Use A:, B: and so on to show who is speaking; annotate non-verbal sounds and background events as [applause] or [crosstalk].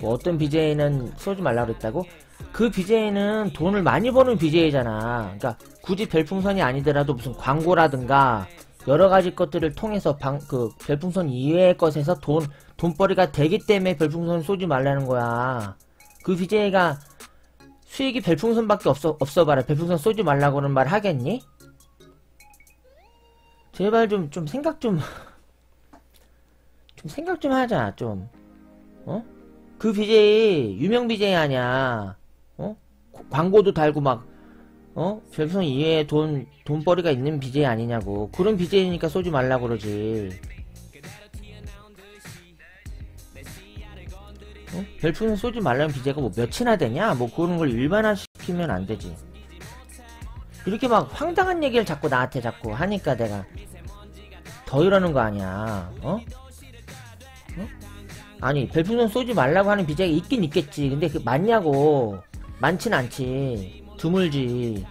A: 뭐 어떤 BJ는 쏘지 말라고 그랬다고? 그 BJ는 돈을 많이 버는 BJ잖아. 그러니까 굳이 별풍선이 아니더라도 무슨 광고라든가 여러 가지 것들을 통해서 방, 그 별풍선 이외의 것에서 돈 돈벌이가 되기 때문에 별풍선 쏘지 말라는 거야. 그 BJ가 수익이 별풍선밖에 없어 없어 봐라. 별풍선 쏘지 말라고는 말 하겠니? 제발 좀 좀 생각 좀 [laughs] 좀 생각 좀 하자 좀 어? 그 BJ 유명 BJ 아니야 어? 고- 광고도 달고 막 어? 별풍선 이외에 돈 돈벌이가 있는 BJ 아니냐고 그런 BJ니까 쏘지 말라고 그러지 어? 별풍선 쏘지 말라는 BJ가 뭐 몇이나 되냐 뭐 그런 걸 일반화시키면 안 되지 이렇게 막 황당한 얘기를 자꾸 나한테 자꾸 하니까 내가 더 이러는 거 아니야 어? 어? 아니 별풍선 쏘지 말라고 하는 BJ가 있긴 있겠지. 근데 그 맞냐고. 많진 않지. 드물지